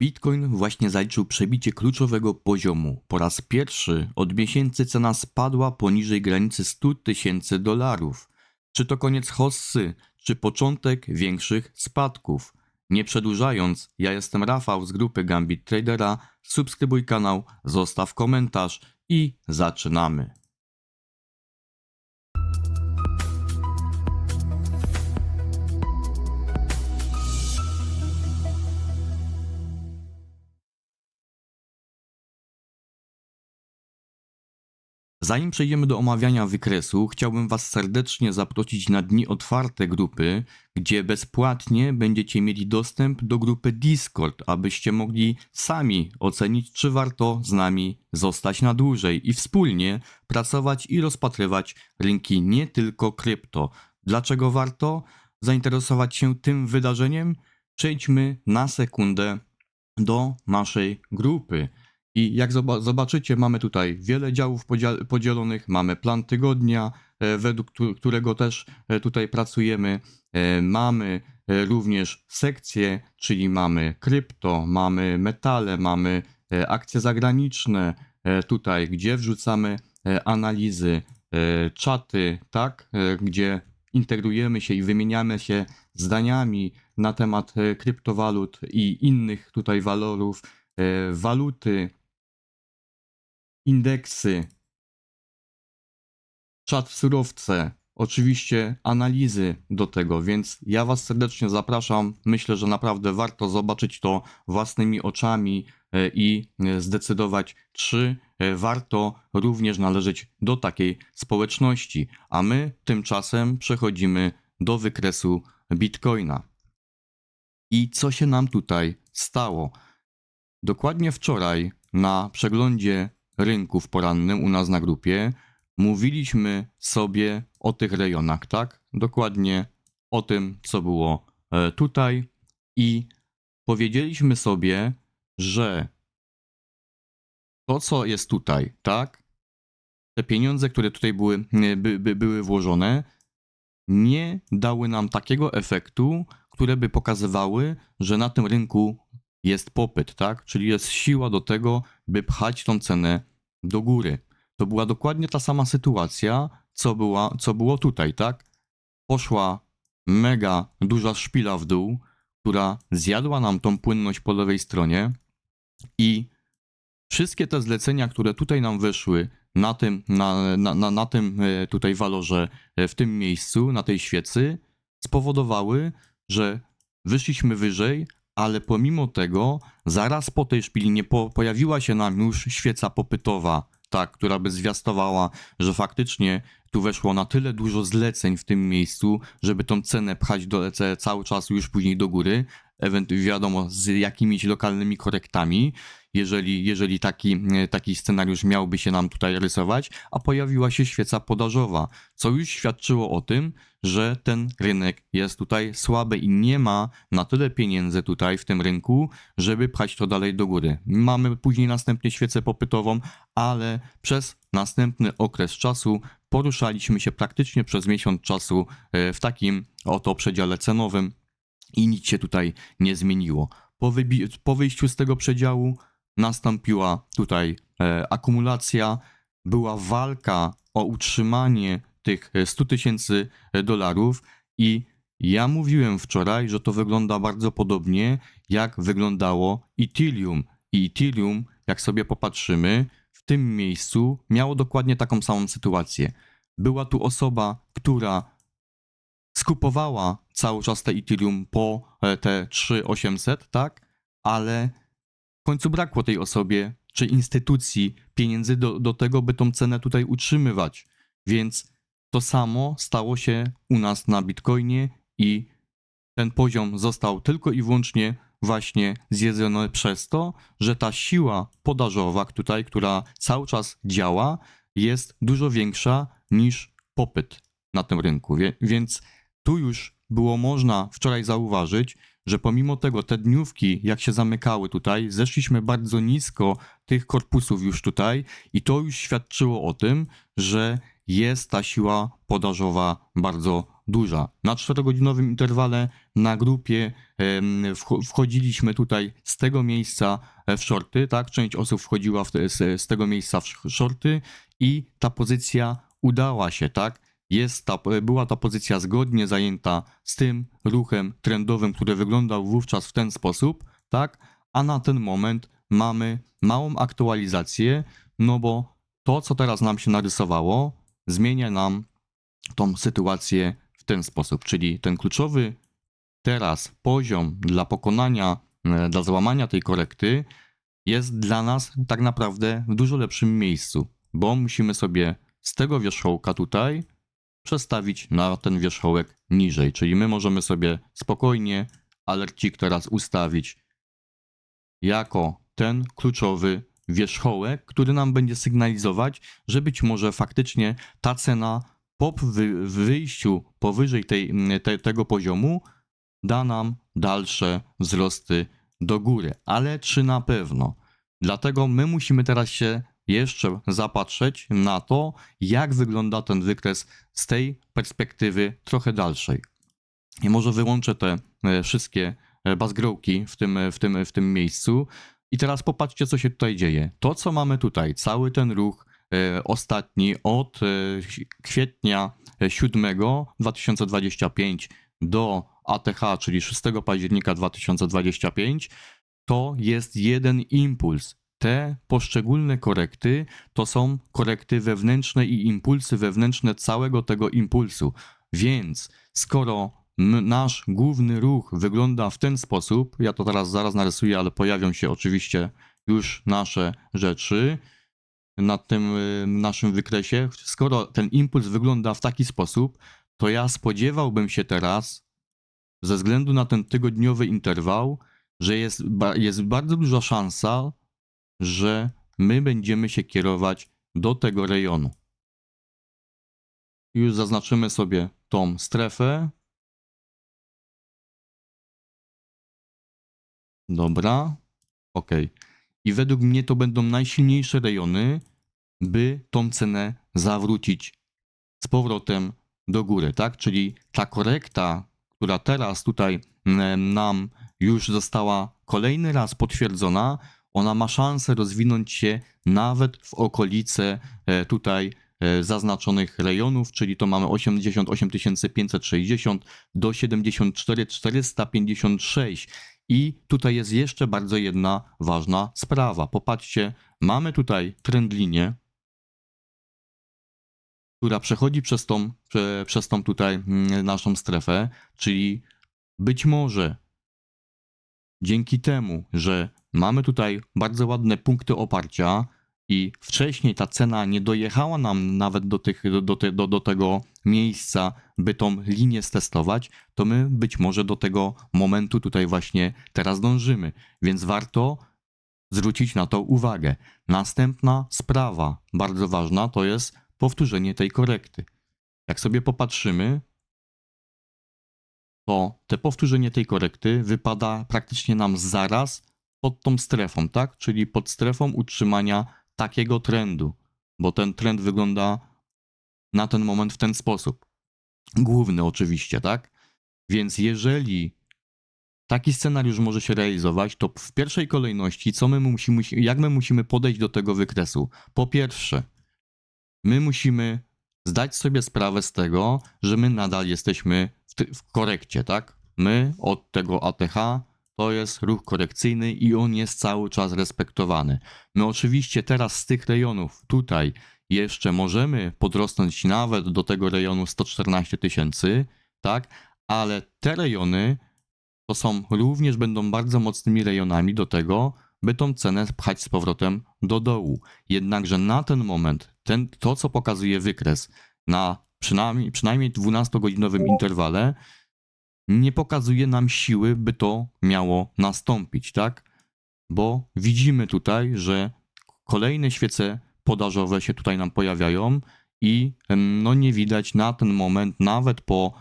Bitcoin właśnie zaliczył przebicie kluczowego poziomu. Po raz pierwszy od miesięcy cena spadła poniżej granicy 100 tysięcy dolarów. Czy to koniec hossy, czy początek większych spadków? Nie przedłużając, ja jestem Rafał z grupy Gambit Tradera. Subskrybuj kanał, zostaw komentarz i zaczynamy. Zanim przejdziemy do omawiania wykresu, chciałbym Was serdecznie zaprosić na dni otwarte grupy, gdzie bezpłatnie będziecie mieli dostęp do grupy Discord, abyście mogli sami ocenić, czy warto z nami zostać na dłużej i wspólnie pracować i rozpatrywać rynki nie tylko krypto. Dlaczego warto zainteresować się tym wydarzeniem? Przejdźmy na sekundę do naszej grupy. I jak zoba- zobaczycie, mamy tutaj wiele działów podzielonych, mamy plan tygodnia, e, według któ- którego też e, tutaj pracujemy. E, Mamy również sekcje, czyli mamy krypto, mamy metale, mamy akcje zagraniczne, tutaj gdzie wrzucamy analizy, czaty, tak, gdzie integrujemy się i wymieniamy się zdaniami na temat kryptowalut i innych tutaj walorów, waluty, indeksy, czat surowce, oczywiście analizy do tego, więc ja Was serdecznie zapraszam. Myślę, że naprawdę warto zobaczyć to własnymi oczami e, i e, zdecydować, czy e, warto również należeć do takiej społeczności. A my tymczasem przechodzimy do wykresu Bitcoina. I co się nam tutaj stało? Dokładnie wczoraj na przeglądzie rynków porannym u nas na grupie mówiliśmy sobie o tych rejonach, tak? Dokładnie o tym, co było e, tutaj i powiedzieliśmy sobie, że to, co jest tutaj, tak? Te pieniądze, które tutaj były, nie, by, by, były włożone, nie dały nam takiego efektu, które by pokazywały, że na tym rynku jest popyt, tak? Czyli jest siła do tego, by pchać tą cenę do góry. To była dokładnie ta sama sytuacja, co, była, co było tutaj, tak? Poszła mega duża szpila w dół, która zjadła nam tą płynność po lewej stronie i wszystkie te zlecenia, które tutaj nam wyszły na tym, na, na, na, na tym e, tutaj walorze, e, w tym miejscu, na tej świecy, spowodowały, że wyszliśmy wyżej, ale pomimo tego, zaraz po tej szpili nie po, pojawiła się nam już świeca popytowa, tak, która by zwiastowała, że faktycznie tu weszło na tyle dużo zleceń w tym miejscu, żeby tą cenę pchać do ECE cały czas już później do góry, wiadomo z jakimiś lokalnymi korektami, jeżeli, jeżeli taki, taki scenariusz miałby się nam tutaj rysować, a pojawiła się świeca podażowa, co już świadczyło o tym, że ten rynek jest tutaj słaby i nie ma na tyle pieniędzy tutaj w tym rynku, żeby pchać to dalej do góry. Mamy później następnie świecę popytową, ale przez następny okres czasu poruszaliśmy się praktycznie przez miesiąc czasu e, w takim oto przedziale cenowym i nic się tutaj nie zmieniło. Po, po wyjściu z tego przedziału nastąpiła tutaj e, akumulacja, była walka o utrzymanie tych e, 100 tysięcy dolarów i ja mówiłem wczoraj, że to wygląda bardzo podobnie jak wyglądało Ethereum. I Ethereum, jak sobie popatrzymy, w tym miejscu miało dokładnie taką samą sytuację. Była tu osoba, która skupowała cały czas te Ethereum po e, te 3800, tak? Ale w końcu brakło tej osobie czy instytucji pieniędzy do, do tego, by tą cenę tutaj utrzymywać. Więc to samo stało się u nas na Bitcoinie i ten poziom został tylko i wyłącznie właśnie zjedzony przez to, że ta siła podażowa tutaj, która cały czas działa, jest dużo większa niż popyt na tym rynku. Więc tu już było można wczoraj zauważyć, że pomimo tego te dniówki, jak się zamykały tutaj, zeszliśmy bardzo nisko tych korpusów już tutaj i to już świadczyło o tym, że jest ta siła podażowa bardzo duża. Na 4-godzinowym interwale na grupie wchodziliśmy tutaj z tego miejsca w shorty, tak? Część osób wchodziła z, tego miejsca w sh- shorty i ta pozycja udała się, tak? Jest ta, była ta pozycja zgodnie zajęta z tym ruchem trendowym, który wyglądał wówczas w ten sposób, tak? A na ten moment mamy małą aktualizację, no bo to, co teraz nam się narysowało, zmienia nam tą sytuację w ten sposób, czyli ten kluczowy teraz poziom dla pokonania, e, dla złamania tej korekty jest dla nas tak naprawdę w dużo lepszym miejscu, bo musimy sobie z tego wierzchołka tutaj przestawić na ten wierzchołek niżej, czyli my możemy sobie spokojnie alercik teraz ustawić jako ten kluczowy wierzchołek, który nam będzie sygnalizować, że być może faktycznie ta cena po wy, wyjściu powyżej tej, te, tego poziomu da nam dalsze wzrosty do góry. Ale czy na pewno? Dlatego my musimy teraz się jeszcze zapatrzeć na to, jak wygląda ten wykres z tej perspektywy trochę dalszej. I może wyłączę te e, wszystkie e, bazgrołki w tym, w, tym, w tym miejscu. I teraz popatrzcie, co się tutaj dzieje. To, co mamy tutaj, cały ten ruch e, ostatni od e, kwietnia 7 2025 do ATH, czyli 6 października 2025, to jest jeden impuls. Te poszczególne korekty to są korekty wewnętrzne i impulsy wewnętrzne całego tego impulsu. Więc skoro nasz główny ruch wygląda w ten sposób, ja to teraz zaraz narysuję, ale pojawią się oczywiście już nasze rzeczy na tym y, naszym wykresie. Skoro ten impuls wygląda w taki sposób, to ja spodziewałbym się teraz, ze względu na ten tygodniowy interwał, że jest, jest bardzo duża szansa, że my będziemy się kierować do tego rejonu. Już zaznaczymy sobie tą strefę. Dobra, ok. I według mnie to będą najsilniejsze rejony, by tą cenę zawrócić z powrotem do góry, tak? Czyli ta korekta, która teraz tutaj mm, nam już została kolejny raz potwierdzona, ona ma szansę rozwinąć się nawet w okolice e, tutaj e, zaznaczonych rejonów, czyli to mamy 88 560 do 74 456. I tutaj jest jeszcze bardzo jedna ważna sprawa. Popatrzcie, mamy tutaj trend linię, która przechodzi przez tą, prze, przez tą tutaj mm, naszą strefę, czyli być może dzięki temu, że mamy tutaj bardzo ładne punkty oparcia i wcześniej ta cena nie dojechała nam nawet do, tych, do, do, do tego miejsca, by tą linię stestować, to my być może do tego momentu tutaj właśnie teraz dążymy. Więc warto zwrócić na to uwagę. Następna sprawa, bardzo ważna, to jest powtórzenie tej korekty. Jak sobie popatrzymy, to te powtórzenie tej korekty wypada praktycznie nam zaraz pod tą strefą, tak? Czyli pod strefą utrzymania takiego trendu, bo ten trend wygląda na ten moment w ten sposób. Główny oczywiście, tak? Więc jeżeli taki scenariusz może się realizować, to w pierwszej kolejności, co my musimy, jak my musimy podejść do tego wykresu? Po pierwsze, my musimy zdać sobie sprawę z tego, że my nadal jesteśmy w, w korekcie, tak? My od tego ATH to jest ruch korekcyjny i on jest cały czas respektowany. My oczywiście teraz z tych rejonów tutaj jeszcze możemy podrosnąć nawet do tego rejonu 114 tysięcy, tak? Ale te rejony to są również będą bardzo mocnymi rejonami do tego, by tą cenę pchać z powrotem do dołu. Jednakże na ten moment, ten, to co pokazuje wykres na przynajmniej, przynajmniej 12-godzinowym interwale, nie pokazuje nam siły, by to miało nastąpić, tak? Bo widzimy tutaj, że kolejne świece podażowe się tutaj nam pojawiają i no nie widać na ten moment, nawet po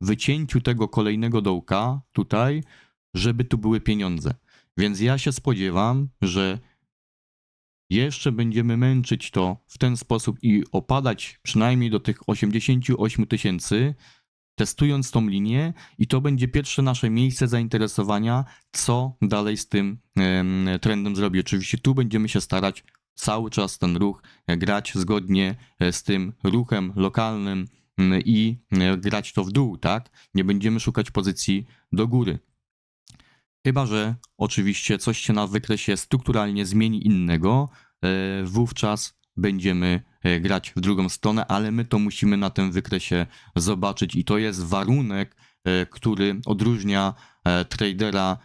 wycięciu tego kolejnego dołka tutaj, żeby tu były pieniądze. Więc ja się spodziewam, że jeszcze będziemy męczyć to w ten sposób i opadać przynajmniej do tych 88 tysięcy, testując tą linię, i to będzie pierwsze nasze miejsce zainteresowania, co dalej z tym em, trendem zrobi. Oczywiście tu będziemy się starać cały czas ten ruch e, grać zgodnie e, z tym ruchem lokalnym mm, i e, grać to w dół, tak? Nie będziemy szukać pozycji do góry. Chyba, że oczywiście coś się na wykresie strukturalnie zmieni innego, e, wówczas będziemy e, grać w drugą stronę, ale my to musimy na tym wykresie zobaczyć i to jest warunek, e, który odróżnia tradera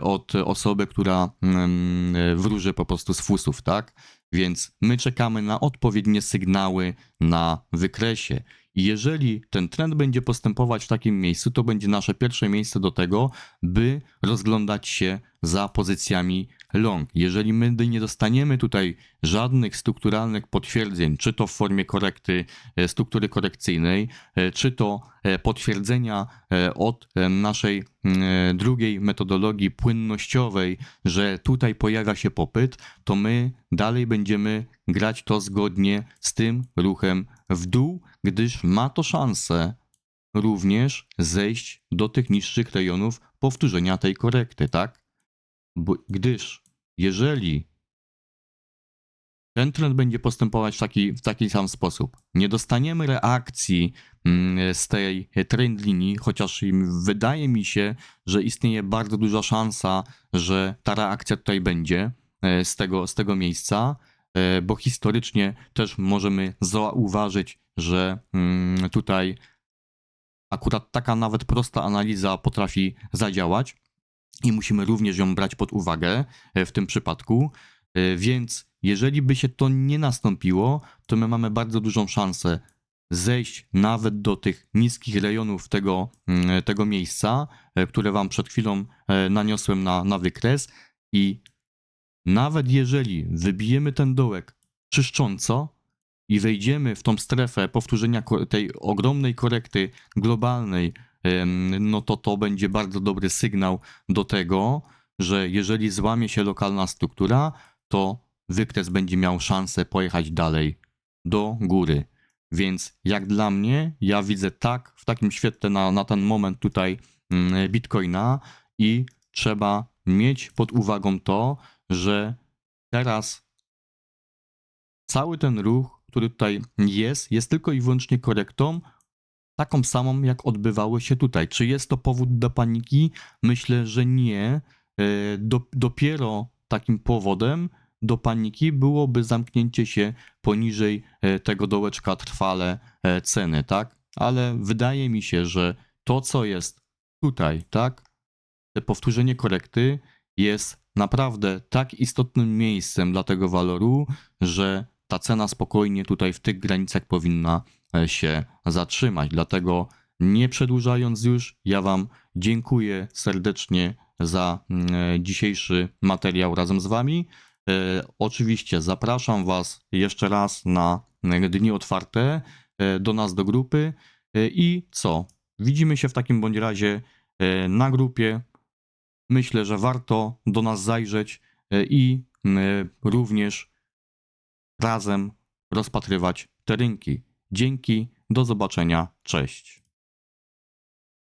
od osoby, która mm, wróży po prostu z fusów, tak? Więc my czekamy na odpowiednie sygnały na wykresie. Jeżeli ten trend będzie postępować w takim miejscu, to będzie nasze pierwsze miejsce do tego, by rozglądać się za pozycjami long. Jeżeli my nie dostaniemy tutaj żadnych strukturalnych potwierdzeń, czy to w formie korekty e, struktury korekcyjnej, e, czy to e, potwierdzenia od naszej mm, drugiej metodologii płynnościowej, że tutaj pojawia się popyt, to my dalej będziemy grać to zgodnie z tym ruchem w dół, gdyż ma to szansę również zejść do tych niższych rejonów powtórzenia tej korekty, tak? Bo, gdyż jeżeli ten trend będzie postępować w taki, w taki sam sposób, nie dostaniemy reakcji mm, z tej trend linii, chociaż wydaje mi się, że istnieje bardzo duża szansa, że ta reakcja tutaj będzie e, z tego, z tego miejsca, bo historycznie też możemy zauważyć, że mm, tutaj akurat taka nawet prosta analiza potrafi zadziałać i musimy również ją brać pod uwagę e, w tym przypadku. E, Więc jeżeli by się to nie nastąpiło, to my mamy bardzo dużą szansę zejść nawet do tych niskich rejonów tego, mm, tego miejsca, e, które Wam przed chwilą e, naniosłem na, na wykres i nawet jeżeli wybijemy ten dołek czyszcząco i wejdziemy w tą strefę powtórzenia tej ogromnej korekty globalnej, no to to będzie bardzo dobry sygnał do tego, że jeżeli złamie się lokalna struktura, to wykres będzie miał szansę pojechać dalej do góry. Więc jak dla mnie, ja widzę tak w takim świetle na, na ten moment tutaj mm, Bitcoina i trzeba mieć pod uwagą to, że teraz cały ten ruch, który tutaj jest, jest tylko i wyłącznie korektą, taką samą jak odbywały się tutaj. Czy jest to powód do paniki? Myślę, że nie. E, Do, dopiero takim powodem do paniki byłoby zamknięcie się poniżej e, tego dołeczka trwale e, ceny, tak? Ale wydaje mi się, że to, co jest tutaj, tak? Te powtórzenie korekty jest naprawdę tak istotnym miejscem dla tego waloru, że ta cena spokojnie tutaj w tych granicach powinna e, się zatrzymać. Dlatego nie przedłużając już, ja Wam dziękuję serdecznie za mm, e, dzisiejszy materiał razem z Wami. E, Oczywiście zapraszam Was jeszcze raz na dni otwarte do nas do grupy i co? Widzimy się w takim bądź razie na grupie. Myślę, że warto do nas zajrzeć e, i m, również razem rozpatrywać te rynki. Dzięki, do zobaczenia, cześć.